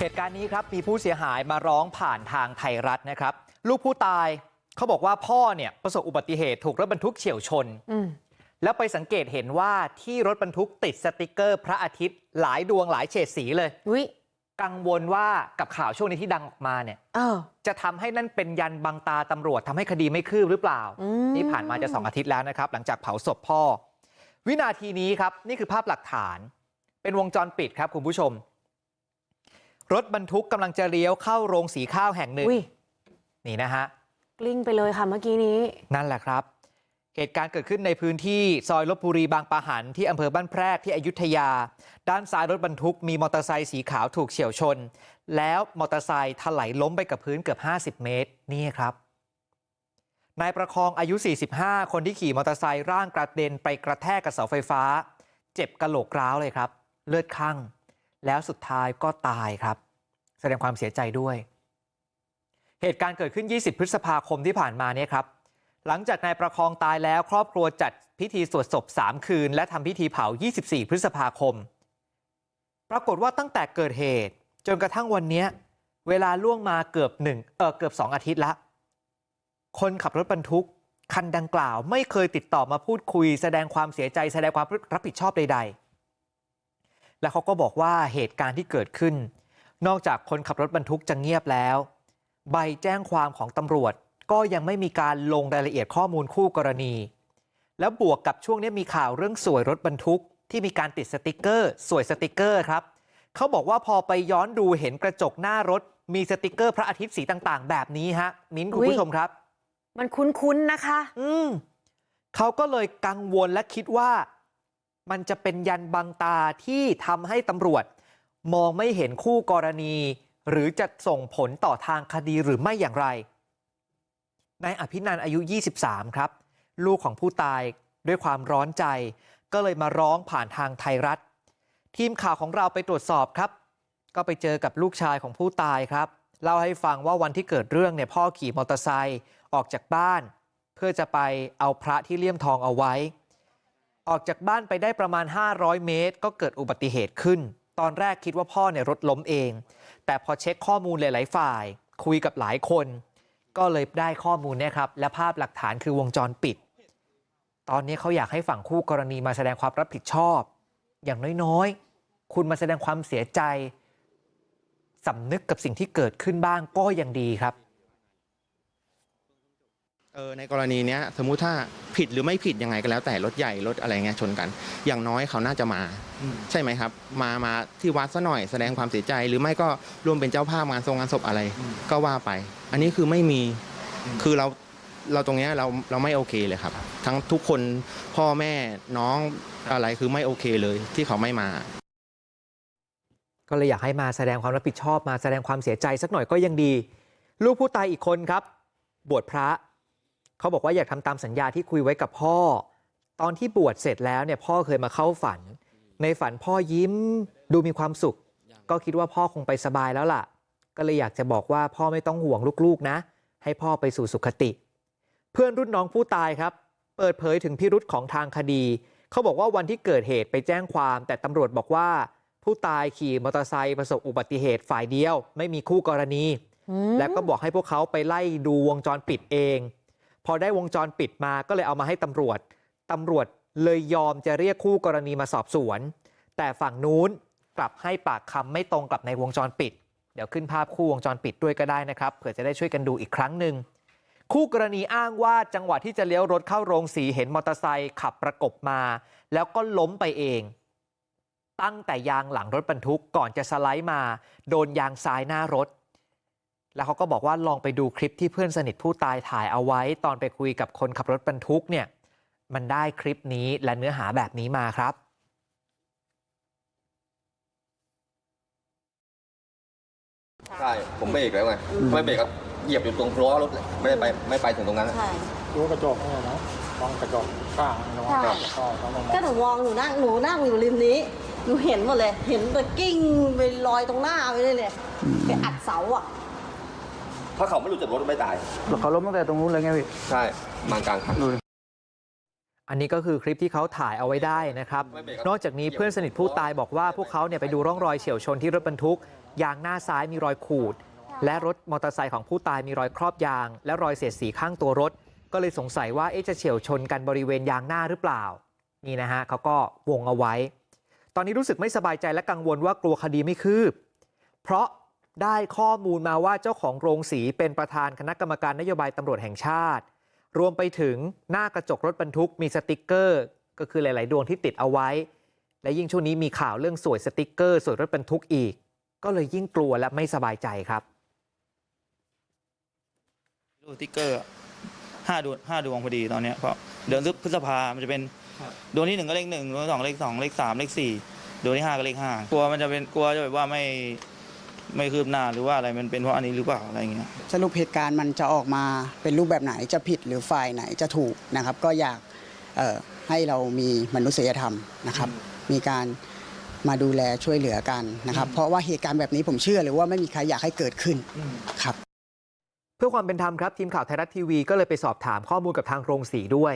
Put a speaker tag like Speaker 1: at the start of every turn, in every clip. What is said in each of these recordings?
Speaker 1: เหตุการณ์นี้ครับมีผู้เสียหายมาร้องผ่านทางไทยรัฐนะครับ ลูกผู้ตายเขาบอกว่าพ่อเนี่ยประสบอุบัติเหตุถูกรถบรรทุกเฉียวชน
Speaker 2: อืม
Speaker 1: แล้วไปสังเกตเห็นว่าที่รถบรรทุกติดสติกเกอร์ พระอาทิตย์หลายดวงหลายเฉดสีเลย
Speaker 2: วิ
Speaker 1: กังวลว่ากับข่าวช่วงนี้ที่ดังออกมาเนี่ย
Speaker 2: เออ
Speaker 1: จะทำให้นั่นเป็นยันบังตาตำรวจทำให้คดีไม่คืบหรือเปล่า
Speaker 2: อืม
Speaker 1: นี่ผ่านมาจะสองอาทิตย์แล้วนะครับ หลังจากเผาศพพ่อ วินาทีนี้ครับนี่คือภาพหลักฐาน เป็นวงจรปิดครับคุณผู้ชม รถบรรทุกกำลังจะเลี้ยวเข้าโรงสีข้าวแห่งหนึ่ง
Speaker 2: วิ
Speaker 1: นี่นะฮะ
Speaker 2: กลิ้งไปเลยค่ะเมื่อกี้นี้
Speaker 1: นั่นแหละครับ เหตุการณ์เกิดขึ้นในพื้นที่ซอยลบบุรีบางปะหันที่อำเภอบ้านแพรกที่อยุธยา ด้านซ้ายรถบรรทุกมีมอเตอร์ไซค์สีขาวถูกเฉียวชน แล้วมอเตอร์ไซค์ถลายล้มไปกับพื้นเกือบ 50 เมตร นี่ครับนายประคองอายุ 45 คนที่ขี่มอเตอร์ไซค์ร่างกระเด็นไปกระแทกกับเสาไฟฟ้า เจ็บกระโหลกร้าวเลยครับ เลือดข้าง แล้วสุดท้ายก็ตายครับ แสดงความเสียใจด้วย เหตุการณ์เกิดขึ้น 20 พฤษภาคมที่ผ่านมาเนี่ยครับ หลังจากนายประคองตายแล้ว ครอบครัวจัดพิธีสวดศพ 3 คืน และทำพิธีเผา 24 พฤษภาคม ปรากฏว่าตั้งแต่เกิดเหตุ จนกระทั่งวันนี้เวลาล่วงมาเกือบหนึ่งเออเกือบสองอาทิตย์ละ คนขับรถบรรทุกคันดังกล่าว ไม่เคยติดต่อมาพูดคุย แสดงความเสียใจแสดงความรับผิดชอบใด ๆ แล้วเขาก็บอกว่าเหตุการณ์ที่เกิดขึ้น นอกจากคนขับรถบรรทุกจะเงียบแล้ว ใบแจ้งความของตำรวจก็ยังไม่มีการลงรายละเอียดข้อมูลคู่กรณี แล้วบวกกับช่วงนี้มีข่าวเรื่องสวยรถบรรทุก ที่มีการติดสติกเกอร์สวยสติกเกอร์ครับเขาบอกว่าพอไปย้อนดูเห็นกระจกหน้ารถ มีสติกเกอร์พระอาทิตย์สีต่าง ๆ แบบนี้ฮะ มิ้นท์คุณ
Speaker 2: อุ๊ย
Speaker 1: ผู้ชมครับ
Speaker 2: มันคุ้นๆนะคะ
Speaker 1: อืมเขาก็เลยกังวลและคิดว่า มันจะเป็นยันบังตาที่ทำให้ตำรวจมองไม่เห็นคู่กรณีหรือจะส่งผลต่อทางคดีหรือไม่อย่างไรนายอภินันอายุ23ครับลูกของผู้ตายด้วยความร้อนใจก็เลยมาร้องผ่านทางไทยรัฐทีมข่าวของเราไปตรวจสอบครับก็ไปเจอกับลูกชายของผู้ตายครับเล่าให้ฟังว่าวันที่เกิดเรื่องเนี่ยพ่อขี่มอเตอร์ไซค์ออกจากบ้านเพื่อจะไปเอาพระที่เลี่ยมทองเอาไว้ ออกจากบ้านไปได้ประมาณ500เมตร ก็เกิดอุบัติเหตุขึ้น ตอนแรกคิดว่าพ่อเนี่ยรถล้มเอง แต่พอเช็คข้อมูลหลาย ๆ ฝ่าย คุยกับหลายคน ก็เลยได้ข้อมูลเนี่ยครับและภาพหลักฐานคือวงจรปิด ตอนนี้เขาอยากให้ฝั่งคู่กรณีมาแสดงความรับผิดชอบ อย่างน้อยๆ คุณมาแสดงความเสียใจสำนึกกับสิ่งที่เกิดขึ้นบ้างก็ยังดีครับ
Speaker 3: ในกรณีเนี้ยสมมุติถ้าผิดหรือไม่ผิดยังไงก็แล้ว แต่รถใหญ่รถอะไรเงี้ยชนกัน อย่างน้อยเขาน่าจะมา ใช่ไหมครับ มามาที่วัดซะหน่อยแสดงความเสียใจ หรือไม่ก็ร่วมเป็นเจ้าภาพงานทรงงานศพอะไร ก็ว่าไป อันนี้คือไม่มีคือเราเราตรงเนี้ยเราเราไม่โอเคเลยครับ ทั้งทุกคนพ่อแม่น้องอะไรคือไม่โอเคเลยที่เขาไม่มา
Speaker 1: ก็เลยอยากให้มาแสดงความรับผิดชอบมาแสดงความเสียใจสักหน่อยก็ยังดี ลูกผู้ตายอีกคนครับ บวชพระ เขาบอกว่าอยากทำตามสัญญาที่คุยไว้กับพ่อตอนที่บวชเสร็จแล้วเนี่ยพ่อเคยมาเข้าฝัน ในฝันพ่อยิ้มดูมีความสุข ก็คิดว่าพ่อคงไปสบายแล้วล่ะ ก็เลยอยากจะบอกว่าพ่อไม่ต้องห่วงลูกๆนะ ให้พ่อไปสู่สุขติ เพื่อนรุ่นน้องผู้ตายครับ เปิดเผยถึงพิรุษของทางคดี เขาบอกว่าวันที่เกิดเหตุไปแจ้งความ แต่ตำรวจบอกว่า ผู้ตายขี่มอเตอร์ไซค์ประสบอุบัติเหตุฝ่ายเดียว ไม่มีคู่กรณี
Speaker 2: อืม
Speaker 1: แล้วก็บอกให้พวกเขาไปไล่ดูวงจรปิดเอง พอได้วงจรปิดมาก็เลยเอามาให้ตำรวจตำรวจเลยยอมจะเรียกคู่กรณีมาสอบสวนแต่ฝั่งนู้นกลับให้ปากคำไม่ตรงกับในวงจรปิดเดี๋ยวขึ้นภาพคู่วงจรปิดด้วยก็ได้นะครับเผื่อจะได้ช่วยกันดูอีกครั้งหนึ่งคู่กรณีอ้างว่าจังหวะที่จะเลี้ยวรถเข้าโรงสีเห็นมอเตอร์ไซค์ขับประกบมาแล้วก็ล้มไปเองตั้งแต่ยางหลังรถบรรทุกก่อนจะสไลด์มาโดนยางซ้ายหน้ารถ แล้วเขาก็บอกว่าลองไปดูคลิปที่เพื่อนสนิทผู้ตายถ่ายเอาไว้ตอนไปคุยกับคนขับรถบรรทุกเนี่ยมันได้คลิปนี้และเนื้อหาแบบนี้มาครับ
Speaker 4: ใช่ผมเบรกแล้วไงไม่เบรกก็เหยียบอยู่ตรงล้อรถเลยไม่ได้ไปไม่ไปถึงตรงนั้นอะ
Speaker 5: ใช่
Speaker 6: ดูกระจกนี่เนาะมองกระจกข้างระวัง
Speaker 5: ใช่
Speaker 6: ก็ต้องมอง
Speaker 5: ก็หนูมองหนูนั่งหนูนั่งอยู่ริมนี้หนูเห็นหมดเลย เห็นแต่กิ้งไปลอยตรงหน้าไปเลยเลยไปอัดเสาอะ
Speaker 4: ถ้าเขาไม่หลุดจากรถไม่ตาย
Speaker 6: เขาล้มตั้งแต่ตรงนู้นเลยไงพี่
Speaker 4: ใช่มากลางคัน
Speaker 1: อันนี้ก็คือคลิปที่เขาถ่ายเอาไว้ได้นะครับ
Speaker 4: ไม่เบรกครับ
Speaker 1: นอกจากนี้เพื่อนสนิทผู้ตายบอกว่าพวกเขาเนี่ยไปดูร่องรอยเฉียวชนที่รถบรรทุก ยางหน้าซ้ายมีรอยขูด และรถมอเตอร์ไซค์ของผู้ตายมีรอยครอบยาง และรอยเสียดสีข้างตัวรถ ก็เลยสงสัยว่าเอ๊ะจะเฉียวชนกันบริเวณยางหน้าหรือเปล่า นี่นะฮะเขาก็วงเอาไว้ ตอนนี้รู้สึกไม่สบายใจและกังวลว่ากลัวคดีไม่คืบ เพราะ ได้ข้อมูลมาว่าเจ้าของโรงสีเป็นประธานคณะกรรมการนโยบายตำรวจแห่งชาติรวมไปถึงหน้ากระจกรถบรรทุกมีสติกเกอร์ก็คือหลาย ๆ ดวงที่ติดเอาไว้ และยิ่งช่วงนี้มีข่าวเรื่องสวยสติกเกอร์สวยรถบรรทุกอีก ก็เลยยิ่งกลัวและไม่สบายใจครับ
Speaker 7: ดูสติ๊กเกอร์ห้าดวงห้าดวงพอดีตอนเนี้ยเพราะเดือนพฤษภามันจะเป็นดวงที่หนึ่งก็เลขหนึ่งดวงที่สองเลขสองเลขสามเลขสี่ดวงที่ห้าก็เลขห้ากลัวมันจะเป็นกลัวจะแบบว่าไม่ ไม่คืบหน้าหรือว่าอะไรมันเป็นเพราะอันนี้หรือเปล่าอะไรอย่างเงี้ย
Speaker 8: สรุปเหตุการณ์มันจะออกมาเป็นรูปแบบไหนจะผิดหรือฝ่ายไหนจะถูกนะครับ ก็อยากเอ่อให้เรามีมนุษยธรรมนะครับ มีการมาดูแลช่วยเหลือกันนะครับ เพราะว่าเหตุการณ์แบบนี้ผมเชื่อเลยว่าไม่มีใครอยากให้เกิดขึ้นครับ
Speaker 1: เพื่อความเป็นธรรมครับ ทีมข่าวไทยรัฐทีวีก็เลยไปสอบถามข้อมูลกับทางโรงสีด้วย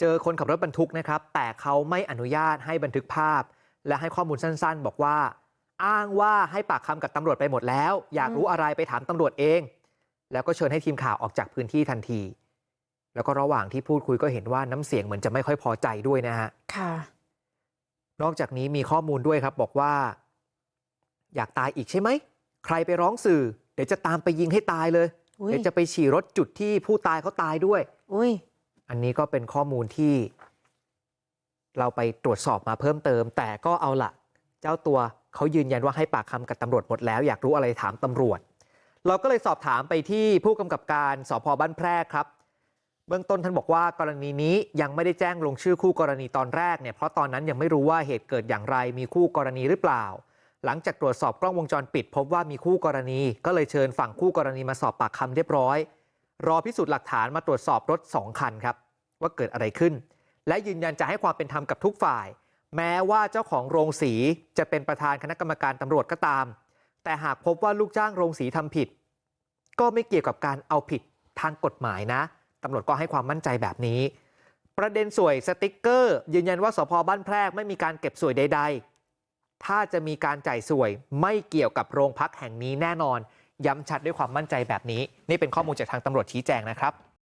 Speaker 1: เจอคนขับรถบรรทุกนะครับ แต่เขาไม่อนุญาตให้บันทึกภาพ และให้ข้อมูลสั้น ๆ บอกว่า อ้างว่าให้ปากคำกับตำรวจไปหมดแล้วอยากรู้อะไรไปถามตำรวจเองแล้วก็เชิญให้ทีมข่าวออกจากพื้นที่ทันที แล้วก็ระหว่างที่พูดคุยก็เห็นว่าน้ำเสียงเหมือนจะไม่ค่อยพอใจด้วยนะฮะ
Speaker 2: ค่ะ
Speaker 1: นอกจากนี้มีข้อมูลด้วยครับบอกว่า อยากตายอีกใช่ไหมใครไปร้องสื่อ เดี๋ยวจะตามไปยิงให้ตายเลย
Speaker 2: อุ๊ย
Speaker 1: เดี๋ยวจะไปฉี่รถจุดที่ผู้ตายเขาตายด้วย
Speaker 2: อุ้ย
Speaker 1: อันนี้ก็เป็นข้อมูลที่ เราไปตรวจสอบมาเพิ่มเติม แต่ก็เอาละเจ้าตัว เขายืนยันว่าให้ปากคำกับตำรวจหมดแล้วอยากรู้อะไรถามตำรวจ เราก็เลยสอบถามไปที่ผู้กำกับการสพบ้านแพรกครับ เบื้องต้นท่านบอกว่ากรณีนี้ยังไม่ได้แจ้งลงชื่อคู่กรณีตอนแรกเนี่ยเพราะตอนนั้นยังไม่รู้ว่าเหตุเกิดอย่างไรมีคู่กรณีหรือเปล่า หลังจากตรวจสอบกล้องวงจรปิด พบว่ามีคู่กรณี ก็เลยเชิญฝั่งคู่กรณีมาสอบปากคำเรียบร้อย รอพิสูจน์หลักฐานมาตรวจสอบรถ 2 คันครับว่าเกิดอะไรขึ้น และยืนยันจะให้ความเป็นธรรมกับทุกฝ่าย แม้ว่าเจ้าของโรงสีจะเป็นประธานคณะกรรมการตำรวจก็ตามแต่หากพบว่าลูกจ้างโรงสีทำผิดก็ไม่เกี่ยวกับการเอาผิดทางกฎหมายนะตำรวจก็ให้ความมั่นใจแบบนี้ประเด็นสวยสติ๊กเกอร์ยืนยันว่าสพบ้านแพรกไม่มีการเก็บสวยใดๆถ้าจะมีการจ่ายสวยไม่เกี่ยวกับโรงพักแห่งนี้แน่นอนย้ำชัดด้วยความมั่นใจแบบนี้นี่เป็นข้อมูลจากทางตำรวจชี้แจงนะครับ